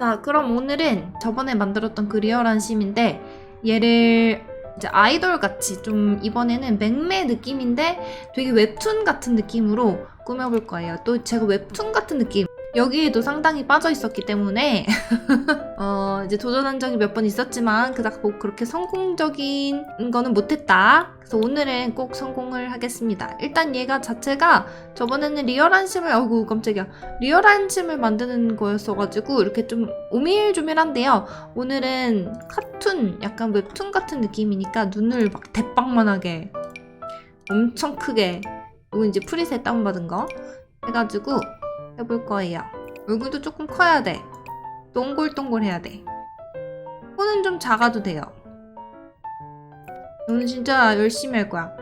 자, 그럼 오늘은 저번에 만들었던 그 리얼한 심인데 얘를 이제 아이돌 같이 좀 이번에는 맹매 느낌인데 되게 웹툰 같은 느낌으로 꾸며볼 거예요. 또 제가 웹툰 같은 느낌 여기에도 상당히 빠져 있었기 때문에 어 이제 도전한 적이 몇 번 있었지만 그닥 뭐 그렇게 성공적인 거는 못했다. 그래서 오늘은 꼭 성공을 하겠습니다. 일단 얘가 자체가 저번에는 리얼한 심을 어구 깜짝이야 리얼한 심을 만드는 거였어가지고 이렇게 좀 오밀조밀한데요. 오늘은 카툰 약간 웹툰 같은 느낌이니까 눈을 막 대빵만하게 엄청 크게 이거 이제 프리셋 다운받은 거 해가지고 해볼 거예요. 얼굴도 조금 커야 돼. 동글동글해야 돼. 코는 좀 작아도 돼요. 오늘 진짜 열심히 할 거야.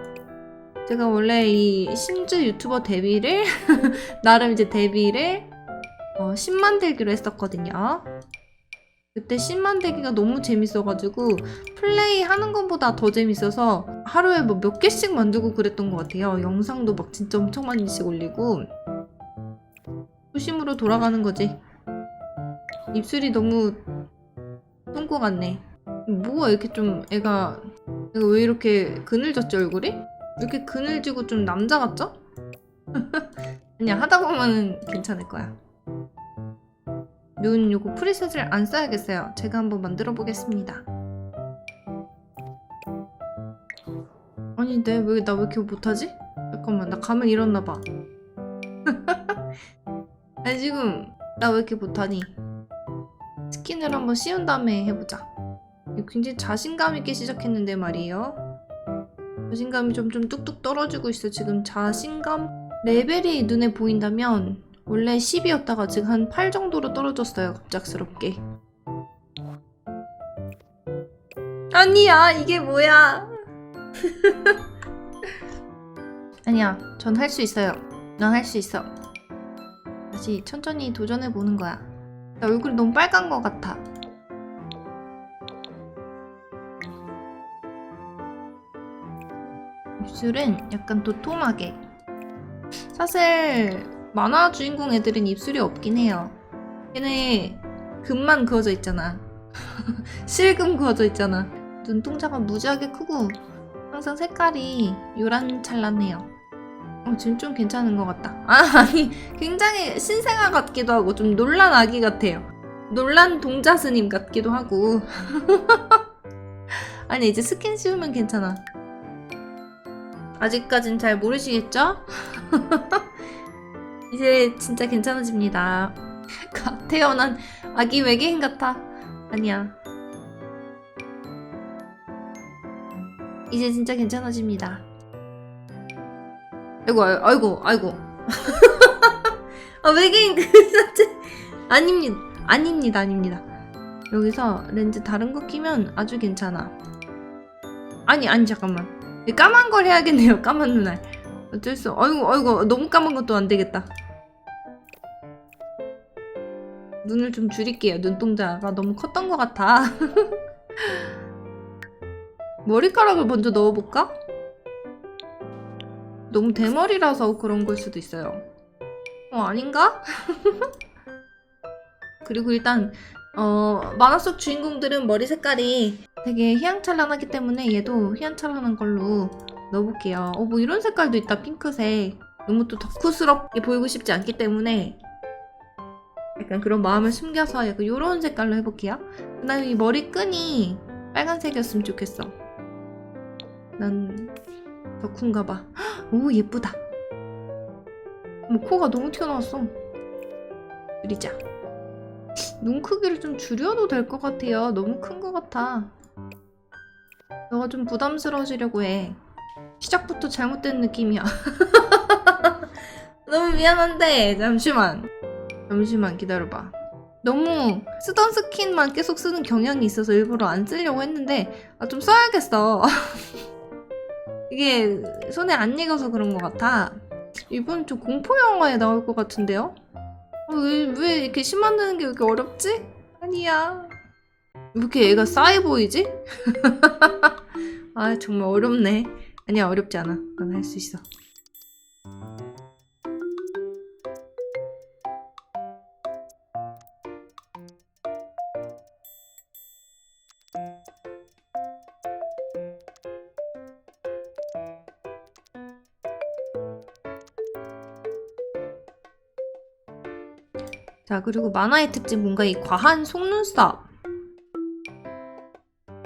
제가 원래 이 심즈 유튜버 데뷔를 나름 이제 데뷔를 어, 10 만 들기로 했었거든요. 그때 10 만 들기가 너무 재밌어가지고 플레이 하는 것보다 더 재밌어서 하루에 뭐 몇 개씩 만들고 그랬던 것 같아요. 영상도 막 진짜 엄청 많이씩 올리고 초심으로 돌아가는 거지. 입술이 너무 똥꼬 같네. 뭐가 이렇게 좀 애가 애가 왜 이렇게 그늘졌지 얼굴이? 이렇게 그늘지고 좀 남자 같죠? 아니야 하다 보면은 괜찮을 거야. 눈 요거 프리셋을 안 써야겠어요. 제가 한번 만들어 보겠습니다. 아니 내 왜 나 왜 이렇게 못하지? 잠깐만 나 가면 이렇나 봐. 아니 지금 나 왜 이렇게 못하니? 스킨을 한번 씌운 다음에 해보자. 굉장히 자신감 있게 시작했는데 말이에요. 자신감이 점점 뚝뚝 떨어지고 있어. 지금 자신감 레벨이 눈에 보인다면 원래 10이었다가 지금 한 8 정도로 떨어졌어요. 갑작스럽게. 아니야, 이게 뭐야? 아니야, 전 할 수 있어요. 넌할수 있어. 다시 천천히 도전해 보는 거야. 나 얼굴이 너무 빨간 것 같아. 입술은 약간 도톰하게. 사실 만화 주인공 애들은 입술이 없긴 해요. 얘네 금만 그어져 있잖아. 실금 그어져 있잖아. 눈동자가 무지하게 크고 항상 색깔이 요란찰란해요. 어, 지금 좀 괜찮은 것 같다. 아, 아니, 굉장히 신생아 같기도 하고, 좀 놀란 아기 같아요. 놀란 동자 스님 같기도 하고. 아니, 이제 스킨 씌우면 괜찮아. 아직까진 잘 모르시겠죠? 이제 진짜 괜찮아집니다. 갓 태어난 아기 외계인 같아. 아니야. 이제 진짜 괜찮아집니다. 아이고, 아이- 아이고, 아이고. 아, 외계인 그 자체. 아닙니다. 아닙니다, 아닙니다. 여기서 렌즈 다른 거 끼면 아주 괜찮아. 아니, 아니, 잠깐만. 이 까만 걸 해야겠네요, 까만 눈알. 어쩔 수, 아이고, 아이고, 너무 까만 것도 안 되겠다. 눈을 좀 줄일게요, 눈동자가 너무 컸던 것 같아. 머리카락을 먼저 넣어볼까? 너무 대머리라서 그런 걸 수도 있어요. 어, 아닌가? 그리고 일단, 어, 만화 속 주인공들은 머리 색깔이 되게 희양찬란하기 때문에 얘도 희양찬란한 걸로 넣어볼게요. 어, 뭐 이런 색깔도 있다, 핑크색. 너무 또 덕후스럽게 보이고 싶지 않기 때문에 약간 그런 마음을 숨겨서 약간 이런 색깔로 해볼게요. 그 다음에 이 머리끈이 빨간색이었으면 좋겠어. 난 덕후인가 봐. 오 예쁘다. 뭐 코가 너무 튀어나왔어. 줄이자. 눈 크기를 좀 줄여도 될 것 같아요. 너무 큰 것 같아. 너가 좀 부담스러워지려고 해. 시작부터 잘못된 느낌이야. 너무 미안한데 잠시만. 잠시만 기다려봐. 너무 쓰던 스킨만 계속 쓰는 경향이 있어서 일부러 안 쓰려고 했는데 아 좀 써야겠어. 이게 손에 안 익어서 그런 것 같아. 이번 좀 공포 영화에 나올 것 같은데요? 어, 왜, 왜 이렇게 심 만드는 게왜 이렇게 어렵지? 아니야. 왜 이렇게 애가 싸해 보이지? 아 정말 어렵네. 아니야 어렵지 않아. 난 할 수 있어. 자, 그리고 만화의 특징 뭔가 이 과한 속눈썹.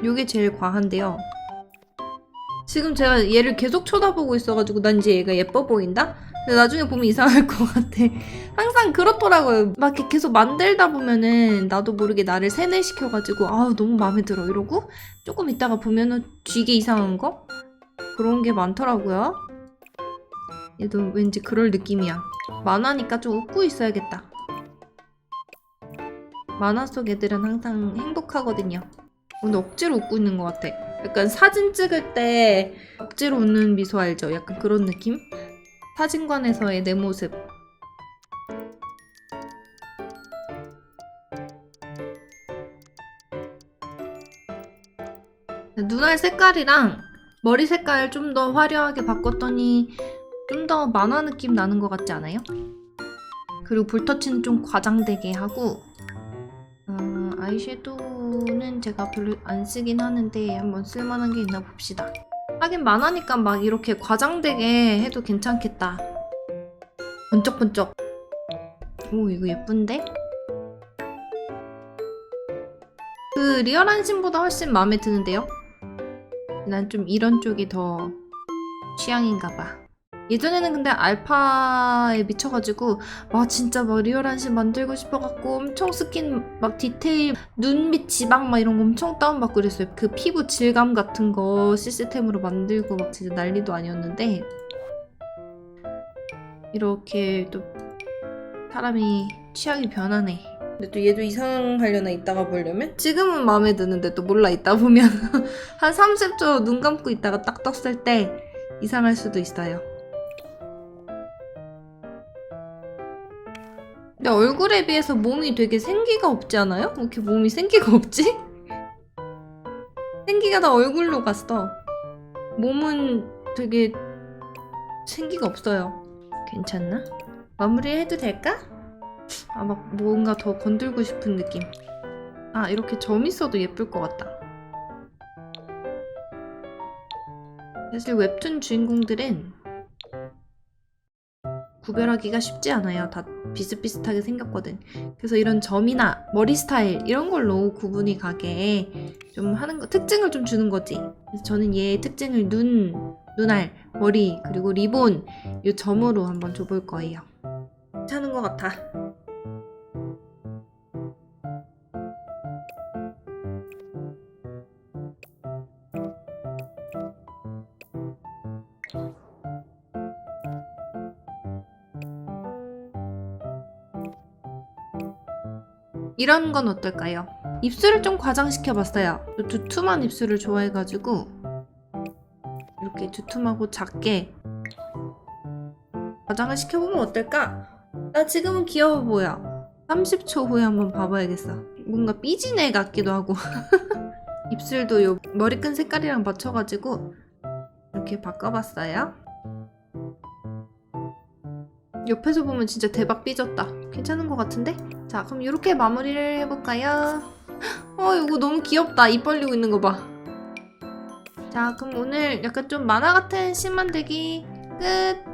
요게 제일 과한데요. 지금 제가 얘를 계속 쳐다보고 있어가지고 난 이제 얘가 예뻐 보인다? 근데 나중에 보면 이상할 것 같아. 항상 그렇더라고요. 막 이렇게 계속 만들다 보면은 나도 모르게 나를 세뇌시켜가지고 아우 너무 마음에 들어 이러고 조금 있다가 보면은 되게 이상한 거? 그런 게 많더라고요. 얘도 왠지 그럴 느낌이야. 만화니까 좀 웃고 있어야겠다. 만화 속 애들은 항상 행복하거든요. 오늘 억지로 웃고 있는 것 같아. 약간 사진 찍을 때 억지로 웃는 미소 알죠? 약간 그런 느낌? 사진관에서의 내 모습. 눈알 색깔이랑 머리 색깔 좀 더 화려하게 바꿨더니 좀 더 만화 느낌 나는 것 같지 않아요? 그리고 볼터치는 좀 과장되게 하고 어, 아이섀도우는 제가 별로 안 쓰긴 하는데 한번 쓸만한 게 있나 봅시다. 하긴 만화니까 막 이렇게 과장되게 해도 괜찮겠다. 번쩍번쩍. 오 이거 예쁜데? 그 리얼한 신보다 훨씬 마음에 드는데요? 난 좀 이런 쪽이 더 취향인가 봐. 예전에는 근데 알파에 미쳐가지고 와 진짜 막 리얼한 신 만들고 싶어갖고 엄청 스킨 막 디테일 눈밑 지방 막 이런 거 엄청 다운받고 그랬어요. 그 피부 질감 같은 거 시스템으로 만들고 막 진짜 난리도 아니었는데 이렇게 또 사람이 취향이 변하네. 근데 또 얘도 이상하려나 이따가 보려면? 지금은 마음에 드는데 또 몰라 있다 보면 한 30초 눈 감고 있다가 딱 떴을 때 이상할 수도 있어요. 근데 얼굴에 비해서 몸이 되게 생기가 없지 않아요? 왜 이렇게 몸이 생기가 없지? 생기가 다 얼굴로 갔어. 몸은 되게 생기가 없어요. 괜찮나? 마무리해도 될까? 아, 막 뭔가 더 건들고 싶은 느낌. 아, 이렇게 점 있어도 예쁠 것 같다. 사실 웹툰 주인공들은 구별하기가 쉽지 않아요. 다 비슷비슷하게 생겼거든. 그래서 이런 점이나 머리 스타일 이런 걸로 구분이 가게 좀 하는 거 특징을 좀 주는 거지. 그래서 저는 얘의 특징을 눈, 눈알, 머리 그리고 리본 이 점으로 한번 줘볼 거예요. 괜찮은 것 같아. 이런 건 어떨까요? 입술을 좀 과장시켜 봤어요. 두툼한 입술을 좋아해가지고 이렇게 두툼하고 작게 과장을 시켜보면 어떨까? 나 지금은 귀여워 보여. 30초 후에 한번 봐봐야겠어. 뭔가 삐진 애 같기도 하고. 입술도 요 머리끈 색깔이랑 맞춰가지고 이렇게 바꿔봤어요. 옆에서 보면 진짜 대박 삐졌다. 괜찮은 것 같은데? 자, 그럼 이렇게 마무리를 해볼까요? 어, 이거 너무 귀엽다. 입 벌리고 있는 거 봐. 자, 그럼 오늘 약간 좀 만화 같은 신 만들기 끝!